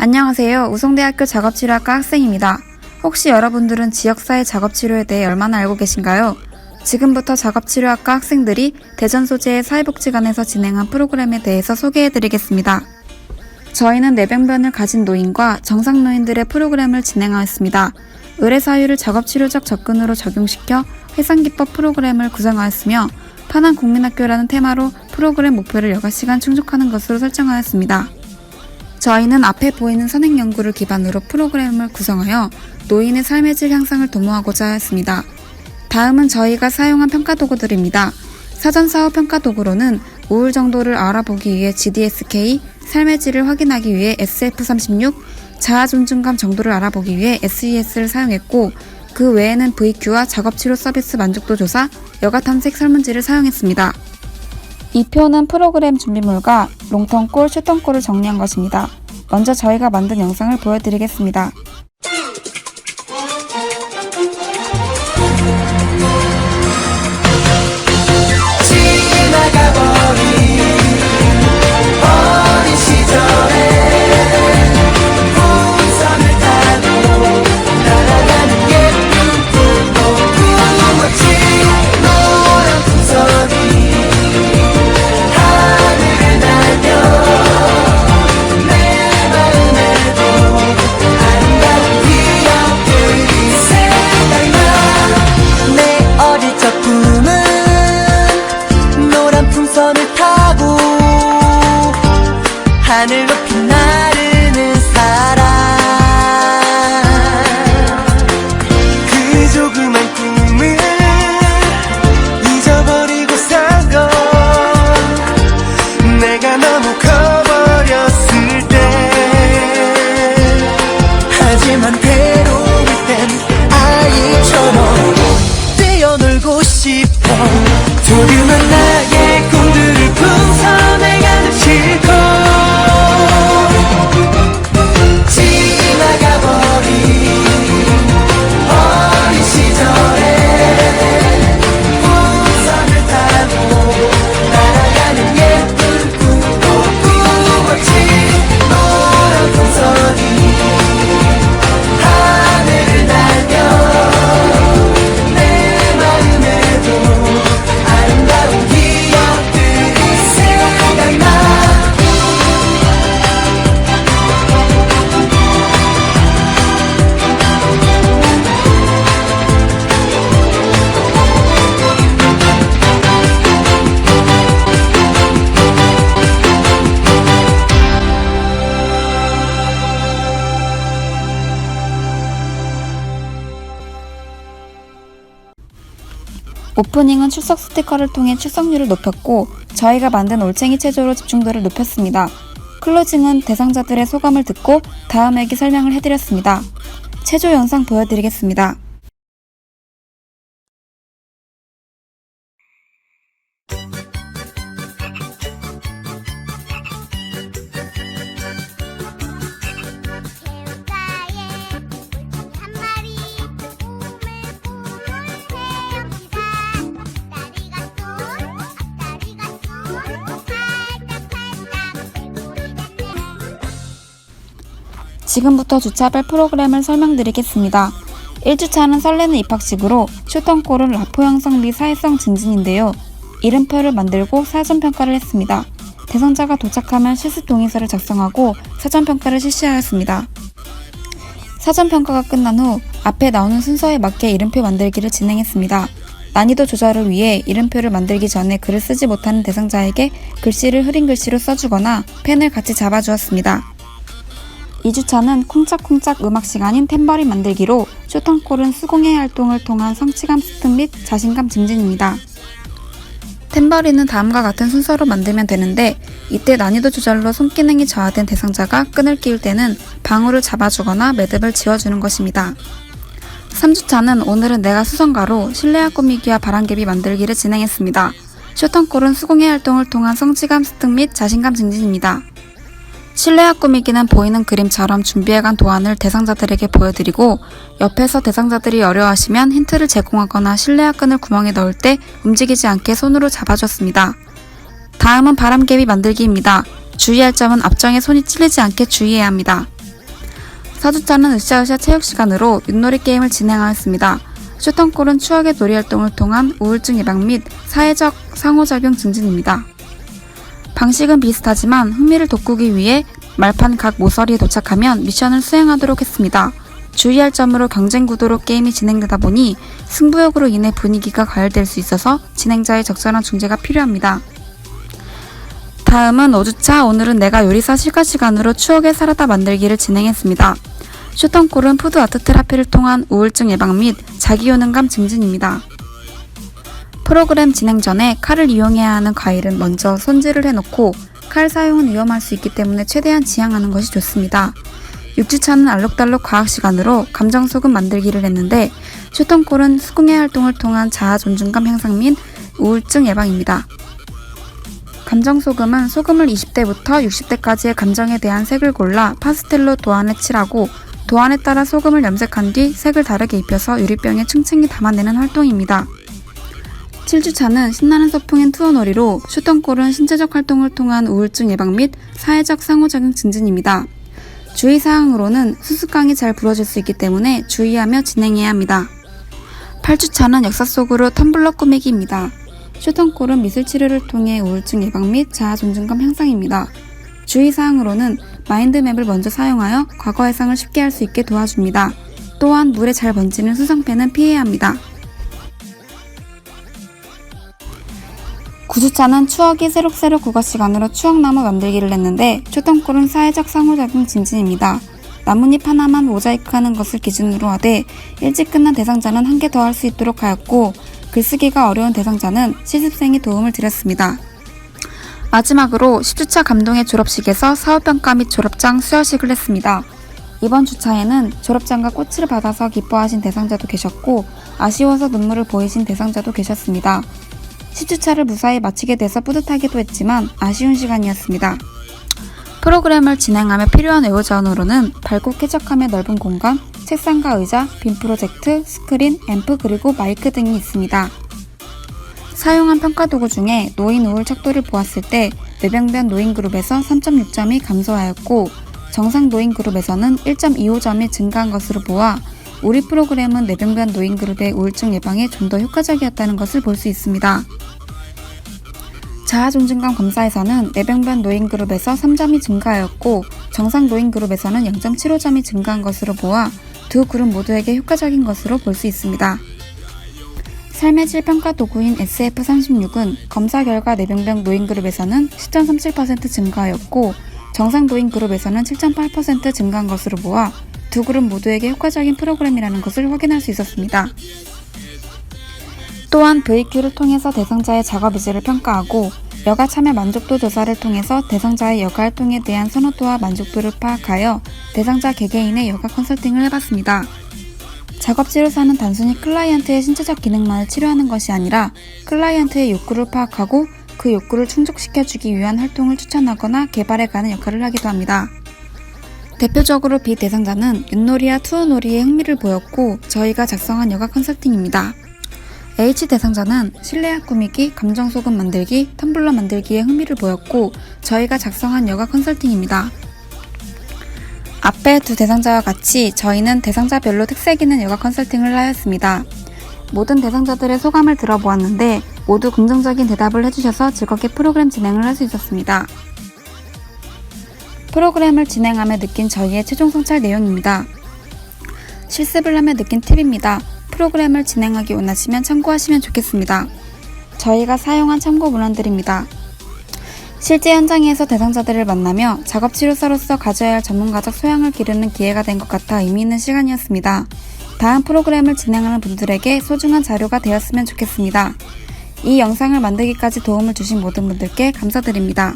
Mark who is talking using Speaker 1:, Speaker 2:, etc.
Speaker 1: 안녕하세요. 우송대학교 작업치료학과 학생입니다. 혹시 여러분들은 지역사회 작업치료에 대해 얼마나 알고 계신가요? 지금부터 작업치료학과 학생들이 대전 소재의 사회복지관에서 진행한 프로그램에 대해서 소개해드리겠습니다. 저희는 뇌병변을 가진 노인과 정상 노인들의 프로그램을 진행하였습니다. 의뢰사유를 작업치료적 접근으로 적용시켜 회상기법 프로그램을 구성하였으며 편한 국민학교라는 테마로 프로그램 목표를 여가 시간 충족하는 것으로 설정하였습니다. 저희는 앞에 보이는 선행 연구를 기반으로 프로그램을 구성하여 노인의 삶의 질 향상을 도모하고자 하였습니다. 다음은 저희가 사용한 평가 도구들입니다. 사전 사후 평가 도구로는 우울 정도를 알아보기 위해 GDSK, 삶의 질을 확인하기 위해 SF36, 자아 존중감 정도를 알아보기 위해 SES를 사용했고 그 외에는 VQ와 작업 치료 서비스 만족도 조사, 여가 탐색 설문지를 사용했습니다. 이 표는 프로그램 준비물과 롱턴골, 슈턴골을 정리한 것입니다. 먼저 저희가 만든 영상을 보여드리겠습니다. 오프닝은 출석 스티커를 통해 출석률을 높였고 저희가 만든 올챙이 체조로 집중도를 높였습니다. 클로징은 대상자들의 소감을 듣고 다음에게 설명을 해드렸습니다. 체조 영상 보여드리겠습니다. 지금부터 주차별 프로그램을 설명드리겠습니다. 1주차는 설레는 입학식으로 슈턴골은 라포 형성 및 사회성 증진인데요. 이름표를 만들고 사전평가를 했습니다. 대상자가 도착하면 실습 동의서를 작성하고 사전평가를 실시하였습니다. 사전평가가 끝난 후 앞에 나오는 순서에 맞게 이름표 만들기를 진행했습니다. 난이도 조절을 위해 이름표를 만들기 전에 글을 쓰지 못하는 대상자에게 글씨를 흐린 글씨로 써주거나 펜을 같이 잡아주었습니다. 2주차는 쿵짝쿵짝 음악 시간인 템버리 만들기로 쇼턴콜은 수공예 활동을 통한 성취감 습득 및 자신감 증진입니다. 템버리는 다음과 같은 순서로 만들면 되는데 이때 난이도 조절로 손기능이 저하된 대상자가 끈을 끼울 때는 방울을 잡아주거나 매듭을 지어주는 것입니다. 3주차는 오늘은 내가 수성가로 실내화 꾸미기와 바람개비 만들기를 진행했습니다. 쇼턴콜은 수공예 활동을 통한 성취감 습득 및 자신감 증진입니다. 실내화 꾸미기는 보이는 그림처럼 준비해간 도안을 대상자들에게 보여드리고 옆에서 대상자들이 어려워하시면 힌트를 제공하거나 실내화 끈을 구멍에 넣을 때 움직이지 않게 손으로 잡아줬습니다. 다음은 바람개비 만들기입니다. 주의할 점은 앞정에 손이 찔리지 않게 주의해야 합니다. 4주차는 으쌰으쌰 체육 시간으로 윷놀이 게임을 진행하였습니다. 쇼턴골은 추억의 놀이 활동을 통한 우울증 예방 및 사회적 상호작용 증진입니다. 방식은 비슷하지만 흥미를 돋구기 위해 말판 각 모서리에 도착하면 미션을 수행하도록 했습니다. 주의할 점으로 경쟁 구도로 게임이 진행되다 보니 승부욕으로 인해 분위기가 과열될 수 있어서 진행자의 적절한 중재가 필요합니다. 다음은 5주차 오늘은 내가 요리사 실가 시간으로 추억의 사라다 만들기를 진행했습니다. 쇼턴골은 푸드 아트 테라피를 통한 우울증 예방 및 자기 효능감 증진입니다. 프로그램 진행 전에 칼을 이용해야 하는 과일은 먼저 손질을 해놓고 칼 사용은 위험할 수 있기 때문에 최대한 지양하는 것이 좋습니다. 6주차는 알록달록 과학 시간으로 감정 소금 만들기를 했는데 쇼턴골은 수궁의 활동을 통한 자아 존중감 향상 및 우울증 예방입니다. 감정 소금은 소금을 20대부터 60대까지의 감정에 대한 색을 골라 파스텔로 도안에 칠하고 도안에 따라 소금을 염색한 뒤 색을 다르게 입혀서 유리병에 층층이 담아내는 활동입니다. 7주차는 신나는 서풍인 투어놀이로 슈턴골은 신체적 활동을 통한 우울증 예방 및 사회적 상호작용 증진입니다. 주의사항으로는 수수깡이 잘 부러질 수 있기 때문에 주의하며 진행해야 합니다. 8주차는 역사 속으로 텀블러 꾸미기입니다. 슈턴골은 미술 치료를 통해 우울증 예방 및 자아 존중감 향상입니다. 주의사항으로는 마인드맵을 먼저 사용하여 과거 해상을 쉽게 할 수 있게 도와줍니다. 또한 물에 잘 번지는 수성펜은 피해야 합니다. 9주차는 추억이 새록새록 국어 시간으로 추억나무 만들기를 했는데 초등골은 사회적 상호작용 증진입니다. 나뭇잎 하나만 모자이크하는 것을 기준으로 하되 일찍 끝난 대상자는 한 개 더 할 수 있도록 하였고 글쓰기가 어려운 대상자는 실습생이 도움을 드렸습니다. 마지막으로 10주차 감동의 졸업식에서 사후평가 및 졸업장 수여식을 했습니다. 이번 주차에는 졸업장과 꽃을 받아서 기뻐하신 대상자도 계셨고 아쉬워서 눈물을 보이신 대상자도 계셨습니다. 10주차를 무사히 마치게 돼서 뿌듯하기도 했지만 아쉬운 시간이었습니다. 프로그램을 진행하며 필요한 자원으로는 밝고 쾌적함의 넓은 공간, 책상과 의자, 빔 프로젝트, 스크린, 앰프 그리고 마이크 등이 있습니다. 사용한 평가 도구 중에 노인 우울 척도를 보았을 때 뇌병변 노인 그룹에서 3.6점이 감소하였고 정상 노인 그룹에서는 1.25점이 증가한 것으로 보아 우리 프로그램은 뇌병변 노인 그룹의 우울증 예방에 좀 더 효과적이었다는 것을 볼 수 있습니다. 자아 존중감 검사에서는 뇌병변 노인 그룹에서 3점이 증가하였고 정상 노인 그룹에서는 0.75점이 증가한 것으로 보아 두 그룹 모두에게 효과적인 것으로 볼 수 있습니다. 삶의 질 평가 도구인 SF36은 검사 결과 뇌병변 노인 그룹에서는 10.37% 증가하였고 정상 노인 그룹에서는 7.8% 증가한 것으로 보아 두 그룹 모두에게 효과적인 프로그램이라는 것을 확인할 수 있었습니다. 또한 VQ를 통해서 대상자의 작업 의지를 평가하고 여가 참여 만족도 조사를 통해서 대상자의 여가 활동에 대한 선호도와 만족도를 파악하여 대상자 개개인의 여가 컨설팅을 해봤습니다. 작업 치료사는 단순히 클라이언트의 신체적 기능만을 치료하는 것이 아니라 클라이언트의 욕구를 파악하고 그 욕구를 충족시켜주기 위한 활동을 추천하거나 개발해가는 역할을 하기도 합니다. 대표적으로 비 대상자는 윷놀이와 투어놀이에 흥미를 보였고 저희가 작성한 여가 컨설팅입니다. H 대상자는 실내화 꾸미기, 감정 소금 만들기, 텀블러 만들기에 흥미를 보였고 저희가 작성한 여가 컨설팅입니다. 앞의 두 대상자와 같이 저희는 대상자별로 특색 있는 여가 컨설팅을 하였습니다. 모든 대상자들의 소감을 들어보았는데 모두 긍정적인 대답을 해주셔서 즐겁게 프로그램 진행을 할 수 있었습니다. 프로그램을 진행하며 느낀 저희의 최종 성찰 내용입니다. 실습을 하며 느낀 팁입니다. 프로그램을 진행하기 원하시면 참고하시면 좋겠습니다. 저희가 사용한 참고 문헌들입니다. 실제 현장에서 대상자들을 만나며 작업치료사로서 가져야 할 전문가적 소양을 기르는 기회가 된 것 같아 의미 있는 시간이었습니다. 다음 프로그램을 진행하는 분들에게 소중한 자료가 되었으면 좋겠습니다. 이 영상을 만들기까지 도움을 주신 모든 분들께 감사드립니다.